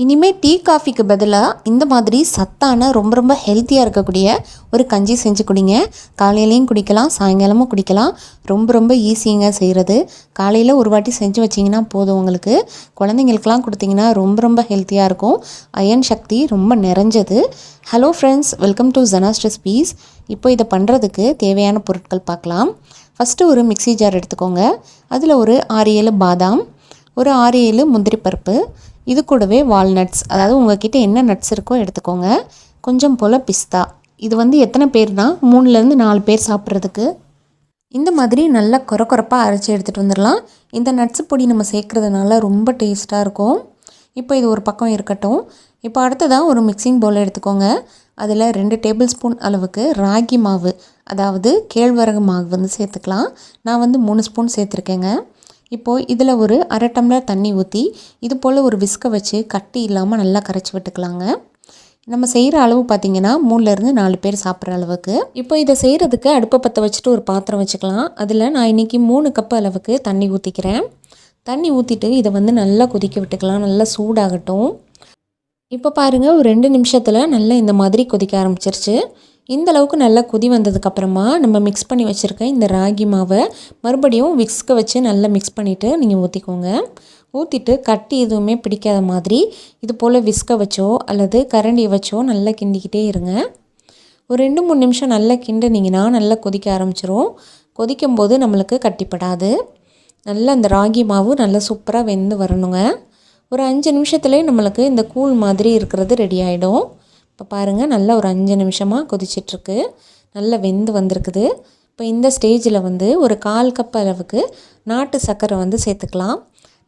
இனிமேல் டீ காஃபிக்கு பதிலாக இந்த மாதிரி சத்தான ரொம்ப ரொம்ப ஹெல்த்தியாக இருக்கக்கூடிய ஒரு கஞ்சி செஞ்சு குடிங்க. காலையிலையும் குடிக்கலாம் சாயங்காலமும் குடிக்கலாம். ரொம்ப ரொம்ப ஈஸிங்க செய்கிறது காலையில் ஒரு வாட்டி செஞ்சு வச்சிங்கன்னா போதும் உங்களுக்கு. குழந்தைங்களுக்கெல்லாம் கொடுத்தீங்கன்னா ரொம்ப ரொம்ப ஹெல்த்தியாக இருக்கும். அயன் சக்தி ரொம்ப நிறைஞ்சது. Hello friends welcome to Jana's recipes இப்போ இதை பண்ணுறதுக்கு தேவையான பொருட்கள் பார்க்கலாம். ஃபஸ்ட்டு ஒரு மிக்சி ஜார் எடுத்துக்கோங்க. அதில் ஒரு ஆறு ஏழு பாதாம் ஒரு ஆறு ஏழு முந்திரி பருப்பு இது கூடவே வால்நட்ஸ் அதாவது உங்ககிட்ட என்ன நட்ஸ் இருக்கோ எடுத்துக்கோங்க. கொஞ்சம் போல் பிஸ்தா இது வந்து எத்தனை பேர்னா மூணுலேருந்து நாலு பேர் சாப்பிட்றதுக்கு. இந்த மாதிரி நல்லா கொர கொரப்பாக அரைச்சி எடுத்துகிட்டு வந்துடலாம். இந்த நட்ஸ் பொடி நம்ம சேர்க்குறதுனால ரொம்ப டேஸ்ட்டாக இருக்கும். இப்போ இது ஒரு பக்கம் இருக்கட்டும். இப்போ அடுத்ததாக ஒரு மிக்சிங் பவுல் எடுத்துக்கோங்க. அதில் ரெண்டு டேபிள் ஸ்பூன் அளவுக்கு ராகி மாவு அதாவது கேழ்வரகு மாவு வந்து சேர்த்துக்கலாம். நான் வந்து மூணு ஸ்பூன் சேர்த்துருக்கேங்க. இப்போது இதில் ஒரு அரை டம்ளர் தண்ணி ஊற்றி இது போல் ஒரு விஸ்கை வச்சு கட்டி இல்லாமல் நல்லா கரைச்சி விட்டுக்கலாங்க. நம்ம செய்கிற அளவு பார்த்திங்கன்னா மூணுலேருந்து நாலு பேர் சாப்பிட்ற அளவுக்கு. இப்போ இதை செய்கிறதுக்கு அடுப்பை பற்ற வச்சுட்டு ஒரு பாத்திரம் வச்சுக்கலாம். அதில் நான் இன்றைக்கி மூணு கப் அளவுக்கு தண்ணி ஊற்றிக்கிறேன் தண்ணி ஊற்றிட்டு இதை வந்து நல்லா கொதிக்க விட்டுக்கலாம். நல்லா சூடாகட்டும். இப்போ பாருங்கள் ஒரு ரெண்டு நிமிஷத்தில் நல்லா இந்த மாதிரி கொதிக்க ஆரம்பிச்சிருச்சு. இந்த அளவுக்கு நல்லா கொதி வந்ததுக்கப்புறமா நம்ம மிக்ஸ் பண்ணி வச்சுருக்க இந்த ராகி மாவை மறுபடியும் விக்ஸ்க்கு வச்சு நல்லா மிக்ஸ் பண்ணிவிட்டு நீங்கள் ஊற்றிக்கோங்க ஊற்றிட்டு கட்டி எதுவுமே பிடிக்காத மாதிரி இது போல் விஸ்கை வச்சோ அல்லது கரண்டியை வச்சோ நல்லா கிண்டிக்கிட்டே இருங்க. ஒரு ரெண்டு மூணு நிமிஷம் நல்லா கிண்டுனீங்கன்னா நல்லா கொதிக்க ஆரம்பிச்சிரும். கொதிக்கும் போது நம்மளுக்கு கட்டிப்படாது. நல்லா அந்த ராகி மாவு நல்லா சூப்பராக வெந்து வரணுங்க. ஒரு அஞ்சு நிமிஷத்துலேயே நம்மளுக்கு இந்த கூழ் மாதிரி இருக்கிறது ரெடி ஆகிடும் இப்போ பாருங்கள் நல்லா ஒரு அஞ்சு நிமிஷமாக கொதிச்சிட்ருக்கு. நல்லா வெந்து வந்திருக்குது. இப்போ இந்த ஸ்டேஜில் வந்து ஒரு கால் கப் அளவுக்கு நாட்டு சர்க்கரை வந்து சேர்த்துக்கலாம்.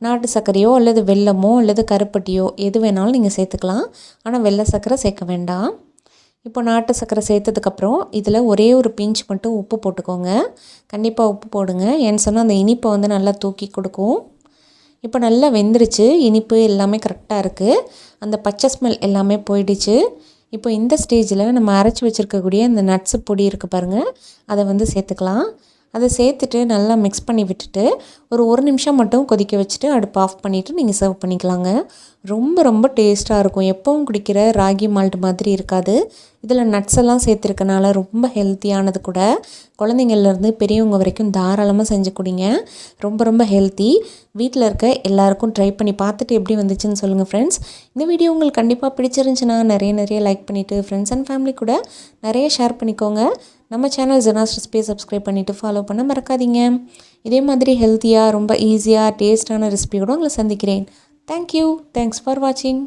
நாட்டு சர்க்கரையோ அல்லது வெல்லமோ அல்லது கருப்பட்டியோ எது வேணாலும் நீங்கள் சேர்த்துக்கலாம். ஆனால் வெள்ளை சர்க்கரை சேர்க்க வேண்டாம். இப்போ நாட்டு சர்க்கரை சேர்த்ததுக்கப்புறம் இதில் ஒரே ஒரு பிஞ்ச் மட்டும் உப்பு போட்டுக்கோங்க. கண்டிப்பாக உப்பு போடுங்க. ஏன்னு சொன்னால் அந்த இனிப்பை வந்து நல்லா தூக்கி கொடுக்கும். இப்போ நல்லா வெந்துருச்சு. இனிப்பு எல்லாமே கரெக்டாக இருக்குது அந்த பச்சை ஸ்மெல் எல்லாமே போயிடுச்சு. இப்போ இந்த ஸ்டேஜில் நம்ம அரைச்சி வச்சுருக்கக்கூடிய இந்த நட்ஸு பொடி இருக்குது பாருங்கள் அதை வந்து சேர்த்துக்கலாம். அதை சேர்த்துட்டு நல்லா மிக்ஸ் பண்ணி விட்டுட்டு ஒரு ஒரு நிமிஷம் மட்டும் கொதிக்க வச்சுட்டு அடுப்பு ஆஃப் பண்ணிவிட்டு நீங்கள் சர்வ் பண்ணிக்கலாங்க. ரொம்ப ரொம்ப டேஸ்ட்டாக இருக்கும். எப்பவும் குடிக்கிற ராகி மால்ட் மாதிரி இருக்காது. இதில் நட்ஸ் எல்லாம் சேர்த்துருக்கனால ரொம்ப ஹெல்த்தியானது கூட. குழந்தைங்கள்லேருந்து பெரியவங்க வரைக்கும் தாராளமாக செஞ்சு குடிங்க. ரொம்ப ரொம்ப ஹெல்த்தி வீட்டில் இருக்க எல்லாருக்கும் ட்ரை பண்ணி பார்த்துட்டு எப்படி வந்துச்சுன்னு சொல்லுங்கள் ஃப்ரெண்ட்ஸ் இந்த வீடியோ உங்களுக்கு கண்டிப்பாக பிடிச்சிருந்துச்சுன்னா நிறைய நிறைய லைக் பண்ணிவிட்டு ஃப்ரெண்ட்ஸ் அண்ட் ஃபேமிலி கூட நிறைய ஷேர் பண்ணிக்கோங்க. நம்ம சேனல் ஜெனாஸ் ரெசிபி சப்ஸ்கிரைப் பண்ணிவிட்டு ஃபாலோ பண்ண மறக்காதீங்க. இதே மாதிரி ஹெல்த்தியாக ரொம்ப ஈஸியாக டேஸ்டான ரெசிபியோடு கூட உங்களை சந்திக்கிறேன். தேங்க்யூ தேங்க்ஸ் ஃபார் வாட்சிங்